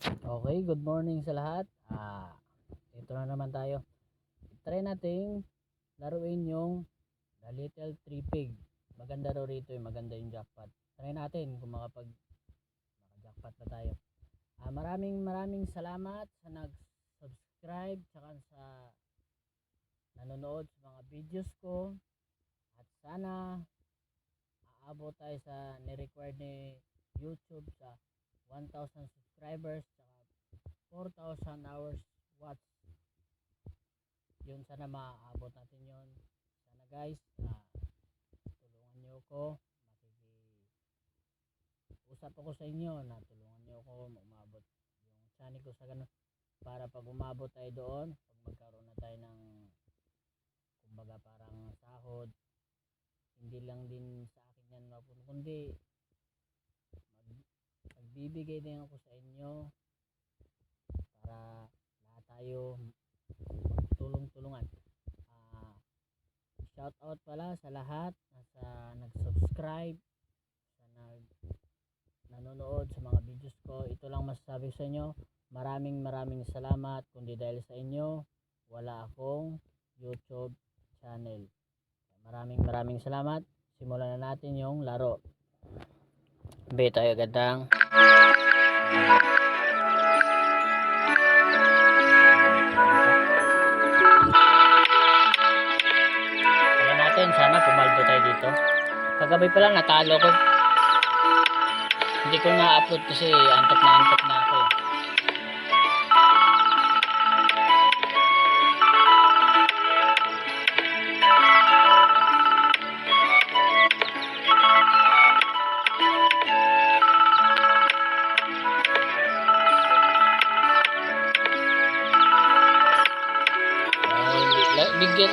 Okay, good morning sa lahat. Ah, ito na naman tayo. Try nating laruin yung The Little Tree Pig. Maganda raw rito, eh. maganda yung jackpot. Try natin kung makapag maka-jackpot na tayo. Ah, maraming maraming salamat sa nag-subscribe tsaka sa nanonood sa mga videos ko. At sana aabot tayo sa ni-required ni YouTube sa 1,000 subscribers tsaka 4,000 hours watch. Yun sana maaabot natin yun. Sana guys ah, tulungan nyo ako makiki usap ako sa inyo na tulungan nyo ako umabot yung channel ko sa ganun. Para pag umabot tayo doon pag magkaroon na tayo ng kumbaga parang sahod hindi lang din sa akin yan mapuno kundi magbibigay din ako sa inyo para lahat tayo tulong-tulungan. Ah, shout out pala sa lahat sa nag-subscribe, sa nag nanonood sa mga videos ko. Ito lang masasabi sa inyo. Maraming maraming salamat. Kundi dahil sa inyo, wala akong YouTube channel. Maraming maraming salamat. Simulan na natin yung laro. Be tayo agad Alam natin, sana pumaldo tayo dito. Kagabi pa lang natalo ko. Hindi ko na-upload kasi antok na antok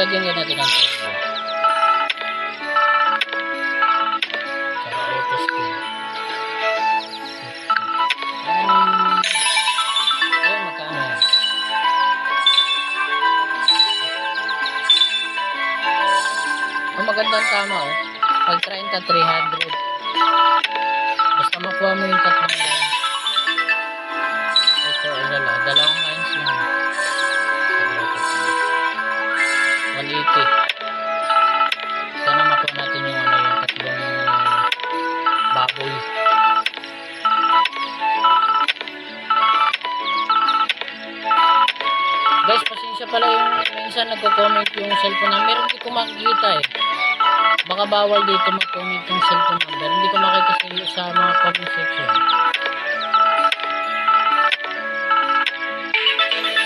lagyan lang natin ng turbo. Saka auto spin. Um, ayun, magkano yan? Oh, magandang tama oh. Pag 30, 300. Basta makuha mo yung tatlong line. Ito, ano lang, dalawang lines lang. Cellphone number. Hindi ko makikita eh. Baka bawal dito mag-comment yung cellphone number. Hindi ko makita sa, sa mga comment section.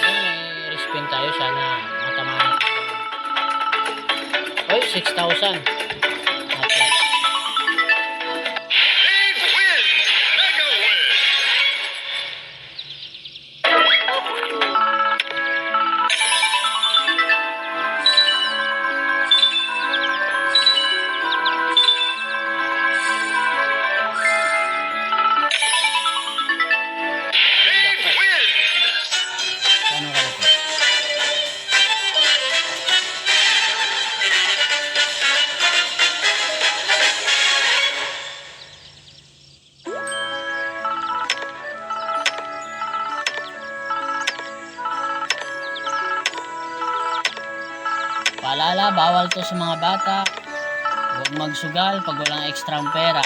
Ayan, respin tayo. Sana matamaan. Oy, 6,000. Paalala, bawal to sa mga bata. Huwag magsugal pag walang ekstrang pera.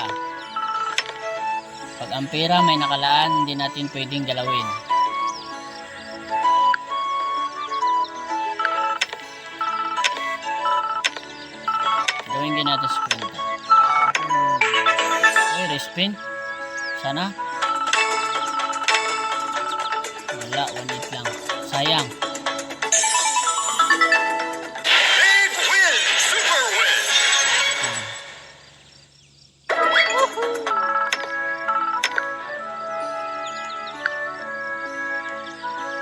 Pag ang pera may nakalaan, hindi natin pwedeng galawin. Gawin din natin spin. Ay, respin. Sana. Wala, 1 lang. Sayang.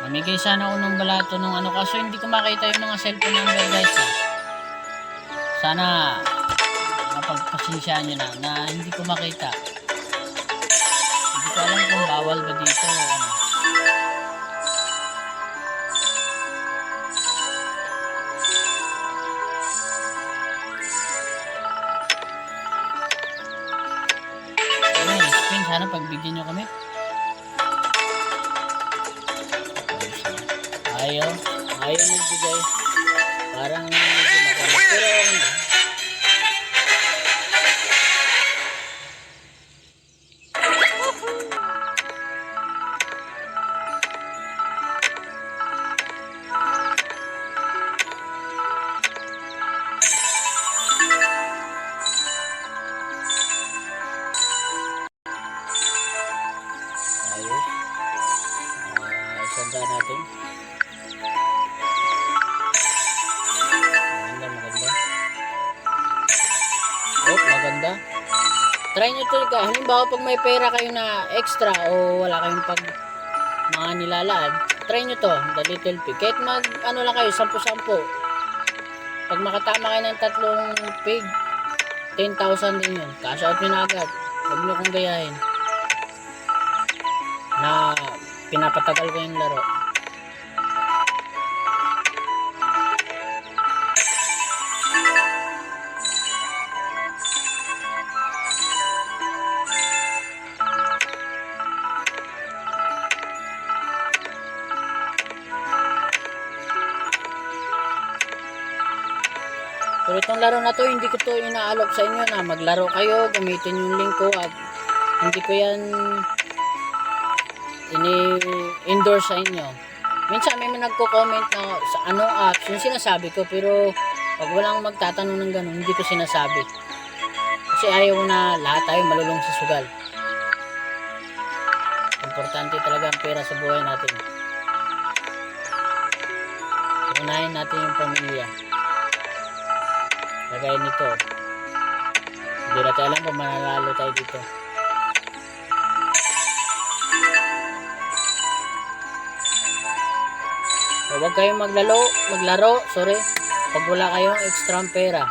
Namigay sana ako ng balato ng ano kaso hindi ko makita yung mga cellphone number guys. eh. Sana mapagpasensyaan nyo na na hindi ko makita. Hindi ko alam kung bawal ba dito o ano. Ayun, spin. Sana pagbigyan nyo kami. Ayaw. Ayaw magbigay. Parang hindi makamit. Pero okay na. Ayos. Ah, isanda natin. Maganda. Try nyo ka. Halimbawa, pag may pera kayo na extra o wala kayong pag mga nilalaan, try nyo to, the little pig. Kahit mag, ano lang kayo, 10-10. Pag makatama kayo ng tatlong pig, 10,000 din yun. Cash out nyo na agad. Huwag nyo kong gayahin na pinapatagal ko yung laro. Itong laro na to, hindi ko to inaalok sa inyo na maglaro kayo, gamitin yung link ko at hindi ko yan ini-endorse sa inyo. Minsan may mga nagko-comment na sa anong apps, yung sinasabi ko, pero pag walang magtatanong ng ganun, hindi ko sinasabi. Kasi ayaw na lahat tayo malulong sa sugal. Importante talaga ang pera sa buhay natin. Unahin natin yung pamilya. Lagay nito. Hindi natin alam kung mananalo tayo dito. So, huwag kayong maglaro, maglaro, sorry, pag wala kayong extra pera.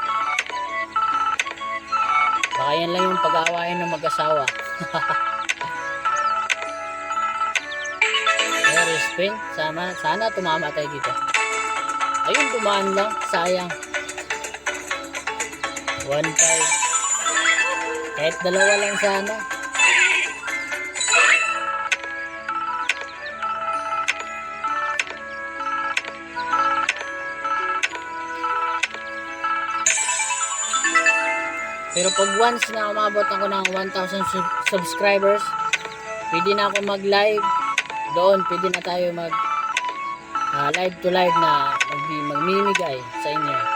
Baka yan lang yung pag-aawayan ng mag-asawa. Very spin. Sana, sana tumama tayo dito. Ayun, tumaan lang. Sayang. 1.5. Kahit dalawa lang sana. Pero pag once na umabot ako ng 1,000 sub- subscribers, pwede na ako mag-live doon. Pwede na tayo mag ah, live to live na magbi- magmimigay sa inyo.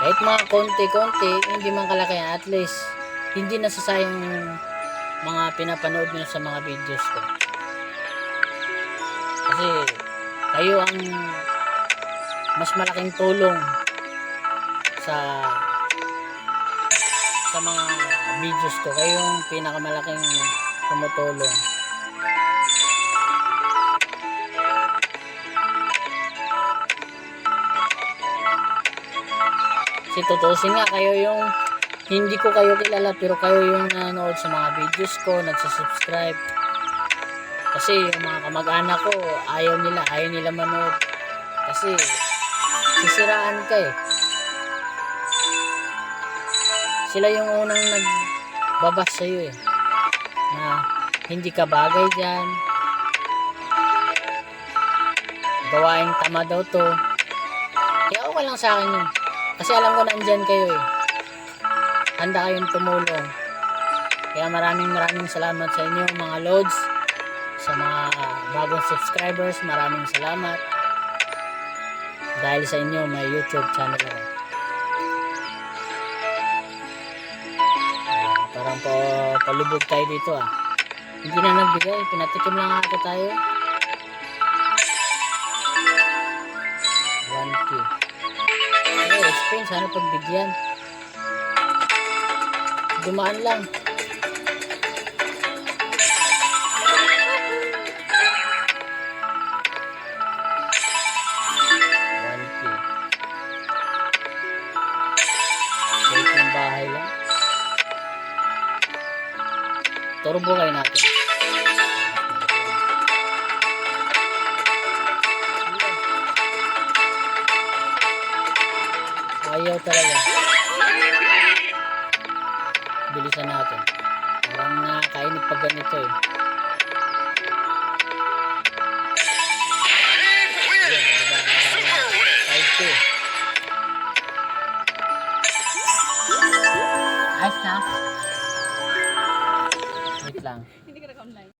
Kahit mga konti-konti, hindi man kalakihan, at least hindi nasasayang mga pinapanood nyo sa mga videos ko. Kasi kayo ang mas malaking tulong sa sa mga videos ko kayo yung pinakamalaking tumutulong kasi tutusin nga kayo yung hindi ko kayo kilala pero kayo yung nanonood sa mga videos ko nagsasubscribe kasi yung mga kamag-anak ko ayaw nila ayaw nila manood kasi sisiraan ka eh. Sila yung unang nagbabas sa'yo eh. Na hindi ka bagay dyan. Gawaing tama daw to. Kaya okay lang sa akin yun. Kasi alam ko nandyan kayo eh. Handa kayong tumulong. Kaya maraming maraming salamat sa inyo mga lods. Sa mga bagong subscribers, maraming salamat dahil sa inyo may YouTube channel ako. Ah, parang pa palubog tayo dito ah. Hindi na nagbigay, pinatikim lang ata tayo. Ay, Spain, sana pagbigyan. Dumaan lang. Turbo kayo natin. talaga. Bilisan natin. Parang nakakainip pag ganito eh. Ayos na. Wait lang. Hindi ka nag-online.